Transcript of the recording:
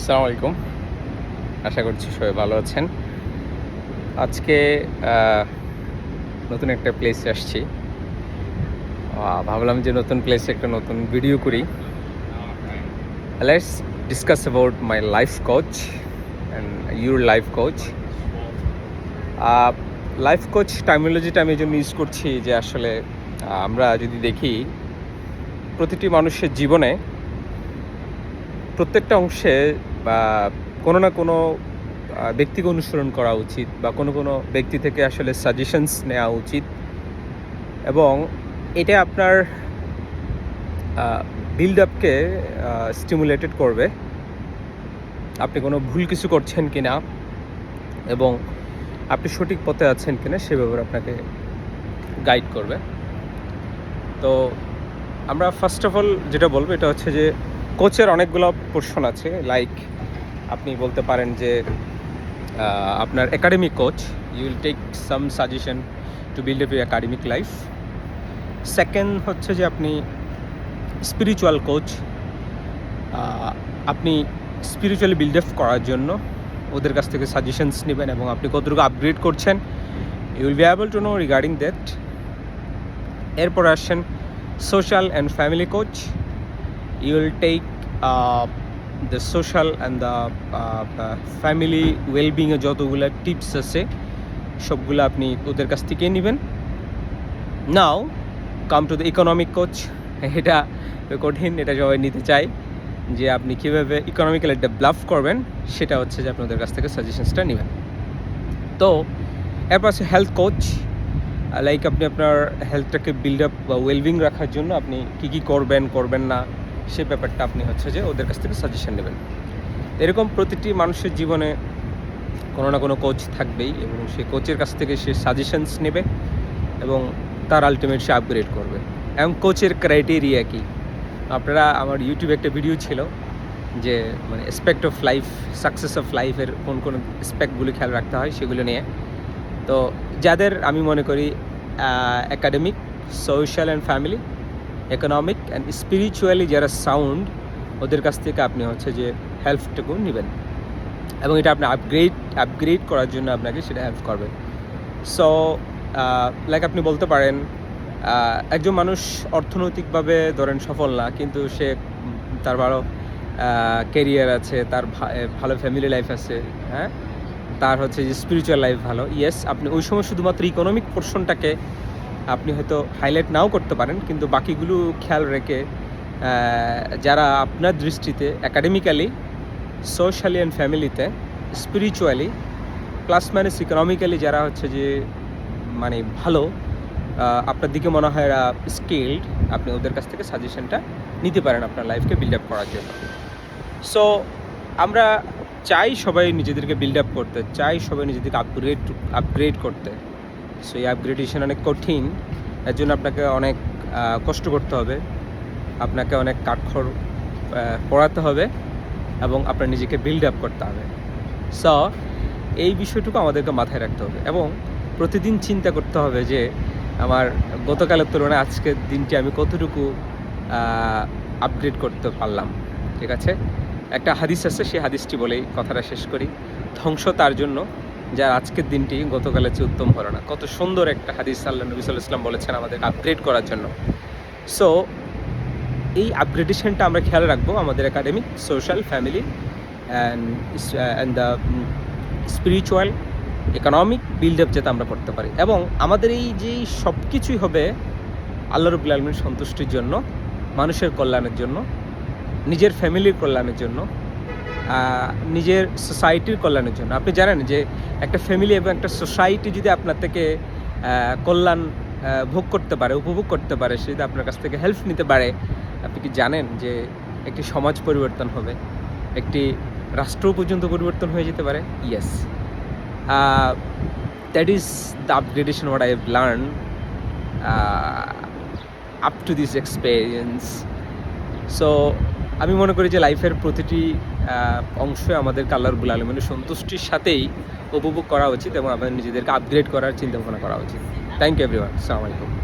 আসসালামু আলাইকুম। আশা করছি সবাই ভালো আছেন। আজকে নতুন একটা প্লেসে আসছি। ভাবলাম যে নতুন প্লেসে একটা নতুন ভিডিও করি। Let's discuss about my life coach and your life coach life coach টার্মিনোলজিটা আমি এই জন্য ইউজ করছি যে আসলে আমরা যদি দেখি, প্রতিটি মানুষের জীবনে প্রত্যেকটা অংশে বা কোনো না কোনো ব্যক্তিকে অনুসরণ করা উচিত বা কোনো কোনো ব্যক্তি থেকে আসলে সাজেশনস নেওয়া উচিত। এবং এটা আপনার বিল্ড আপকে স্টিমুলেটেড করবে। আপনি কোনো ভুল কিছু করছেন কি না এবং আপনি সঠিক পথে আছেন কি না সে ব্যাপারে আপনাকে গাইড করবে। তো আমরা ফার্স্ট অফ অল যেটা বলব এটা হচ্ছে যে কোচের অনেকগুলো পোর্শন আছে লাইক আপনি বলতে পারেন যে আপনার academic coach you will take some suggestion to build up academic life second হচ্ছে যে আপনি স্পিরিচুয়াল কোচ আপনি স্পিরিচুয়ালি বিল্ড আপ করার জন্য ওদের কাছ থেকে সাজেশনস নেবেন এবং আপনি কতটুকু আপগ্রেড করছেন you will be able to know regarding that এরপর আসছেন social and family coach you will take the uh, uh, family well-being এর যতগুলো টিপস আছে সবগুলো আপনি ওদের কাছ থেকে নেবেন। Now come to the economic coach এটা কঠিন এটা সবাই নিতে চাই যে আপনি কীভাবে ইকোনমিক্যালি ডেভেলপ করবেন সেটা হচ্ছে যে আপনি ওদের কাছ থেকে সাজেশনসটা নেবেন। তো এরপর আছে হেলথ কোচ লাইক আপনি আপনার হেলথটাকে বিল্ড আপ বা ওয়েলবিং রাখার জন্য আপনি কী কী করবেন করবেন না সে ব্যাপারটা আপনি হচ্ছে যে ওদের কাছ থেকে সাজেশন নেবেন। এরকম প্রতিটি মানুষের জীবনে কোনো না কোনো কোচ থাকবেই এবং সেই কোচের কাছ থেকে সে সাজেশনস নেবে এবং তার আলটিমেট সে আপগ্রেড করবে। এবং কোচের ক্রাইটেরিয়া কি? আপনারা আমার ইউটিউবে একটা ভিডিও ছিল যে মানে aspect of life success of লাইফের কোন কোন স্পেক্টগুলি খেয়াল রাখতে হয় সেগুলো নিয়ে। তো যাদের আমি মনে করি academic social and family economic and spiritually যারা সাউন্ড ওদের কাছ থেকে আপনি হচ্ছে যে হেল্পটুকু নেবেন। এবং এটা আপনি আপগ্রেড আপগ্রেড করার জন্য আপনাকে সেটা হেল্প করবে। সো লাইক আপনি বলতে পারেন একজন মানুষ অর্থনৈতিকভাবে ধরেন সফল না, কিন্তু সে তার ভালো ক্যারিয়ার আছে, তার ভালো ফ্যামিলি লাইফ আছে হ্যাঁ? তার হচ্ছে যে স্পিরিচুয়াল লাইফ ভালো। ইয়েস আপনি ওই সময় শুধুমাত্র ইকোনমিক পোর্শনটাকে আপনি হয়তো হাইলাইট নাও করতে পারেন, কিন্তু বাকিগুলো খেয়াল রেখে যারা আপনার দৃষ্টিতে একাডেমিক্যালি সোশ্যালি অ্যান্ড ফ্যামিলিতে স্পিরিচুয়ালি প্লাস মাইনাস ইকোনমিক্যালি যারা হচ্ছে যে মানে ভালো আপনার দিকে মনে হয় এরা স্কিল্ড আপনি ওদের কাছ থেকে সাজেশনটা নিতে পারেন আপনার লাইফকে বিল্ড আপ করার জন্য। সো আমরা চাই সবাই নিজেদেরকে বিল্ড আপ করতে, চাই সবাই নিজেদেরকে আপগ্রেড আপগ্রেড করতে। সো এই আপগ্রেডেশন অনেক কঠিন। এর জন্য আপনাকে অনেক কষ্ট করতে হবে। আপনাকে অনেক কাঠখড় পড়াতে হবে এবং আপনার নিজেকে বিল্ড আপ করতে হবে। সো এই বিষয়টুকু আমাদেরকে মাথায় রাখতে হবে এবং প্রতিদিন চিন্তা করতে হবে যে, আমার গতকালের তুলনায় আজকের দিনটি আমি কতটুকু আপগ্রেড করতে পারলাম, ঠিক আছে? একটা হাদিস আছে, সেই হাদিসটি বলেই কথাটা শেষ করি। ধ্বংস তার জন্য যার আজকের দিনটি গতকালের চেয়ে উত্তম হলো না। কত সুন্দর একটা হাদিস আল্লাহ নবী ইসলাম বলেছেন আমাদের আপগ্রেড করার জন্য। সো এই আপগ্রেডেশনটা আমরা খেয়াল রাখব আমাদের academic social family and and the spiritual economic build up যাতে আমরা করতে পারি। এবং আমাদের এই যে সব কিছুই হবে আল্লাহ রবুল আলমীর সন্তুষ্টির জন্য, মানুষের কল্যাণের জন্য, নিজের ফ্যামিলির কল্যাণের জন্য নিজের সোসাইটির কল্যাণের জন্য। আপনি জানেন যে একটা ফ্যামিলি এবং একটা সোসাইটি যদি আপনার থেকে কল্যাণ ভোগ করতে পারে, উপভোগ করতে পারে, সে যদি আপনার কাছ থেকে হেল্প নিতে পারে, আপনি কি জানেন যে একটি সমাজ পরিবর্তন হবে? একটি রাষ্ট্র পর্যন্ত পরিবর্তন হয়ে যেতে পারে? Yes that is the upgradation what I have learn up to this experience so আমি মনে করি যে লাইফের প্রতিটি আহ, অংশে আমাদের কালার গুলালে আলমিনের সন্তুষ্টির সাথেই উপভোগ করা উচিত এবং আমাদের নিজেদেরকে আপগ্রেড করার চিন্তা ভাবনা করা উচিত। থ্যাংক ইউ এভরিওয়ান আসসালামু আলাইকুম